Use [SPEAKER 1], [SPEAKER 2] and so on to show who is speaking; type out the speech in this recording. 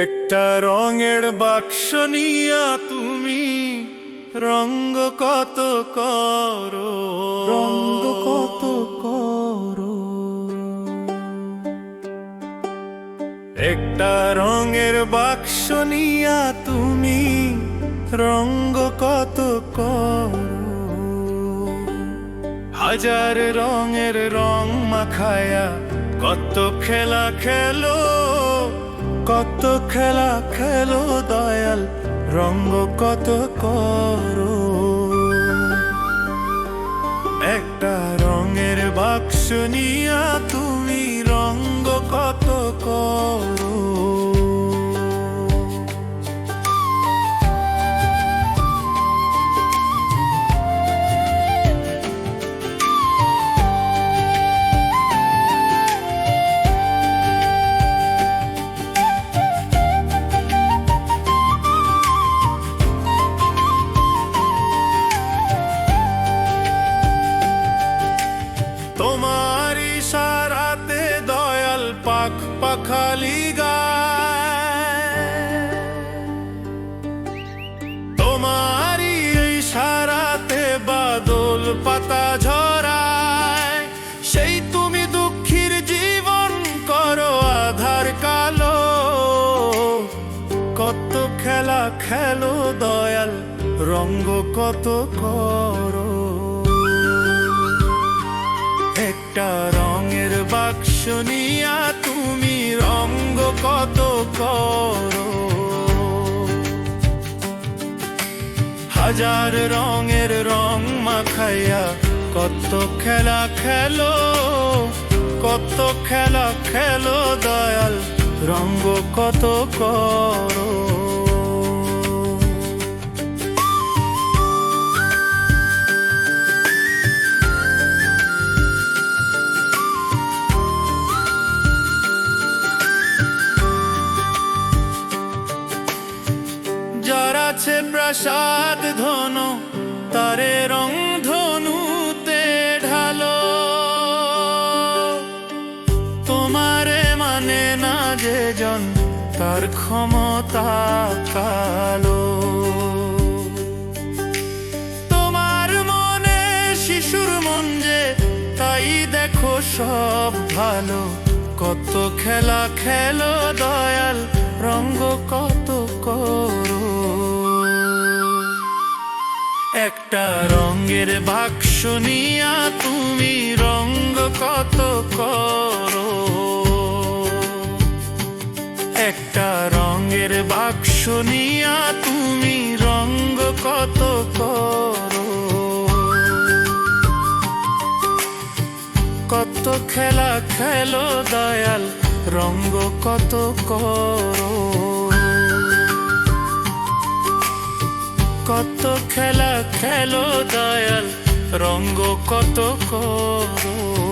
[SPEAKER 1] একটা রঙের বাক্স নিয়া তুমি রঙ্গ কত করো?
[SPEAKER 2] রঙ্গ কত করো?
[SPEAKER 1] একটা রঙের বাক্স নিয়া তুমি রঙ্গ কত করো? হাজার রঙের রং মাখায়া কত খেলা খেলো? কত খেলা খেলো দয়াল, রঙ্গ কত করো। একটা রঙের বাক্স নিয়া তুমি রঙ্গ কত করো। পাখালি গায়। তোমারই ইশারাতে বাদল পাতা ঝরায়। সেই তুমি দুঃখীর জীবন করো আধার কালো। কত খেলা খেলো দয়াল, রঙ্গ কত করো। একটা রঙের বাক্স নিয়া তুমি কত করো? হাজার রঙের রং মাখাইয়া কত খেলা খেলো, কত খেলা খেলো, দয়াল রঙ্গ কত করো? যার আছে প্রাসাদ ধন, তারে রং ধনুতে ঢালো। তোমারে মানে না যে জন, তার ক্ষমতা কালো। তোমার মনে শিশুর মন যে, তাই দেখো সব ভালো। কত খেলা খেলো দয়াল একটা রঙের বাক্স নিয়া তুমি রঙ্গ কত করো? একটা রঙের বাক্স নিয়া তুমি রঙ্গ কত করো? কত খেলা খেলো দয়াল রঙ্গ কত করো? কত খেলা খেলো দয়াল রঙ্গ কত করো।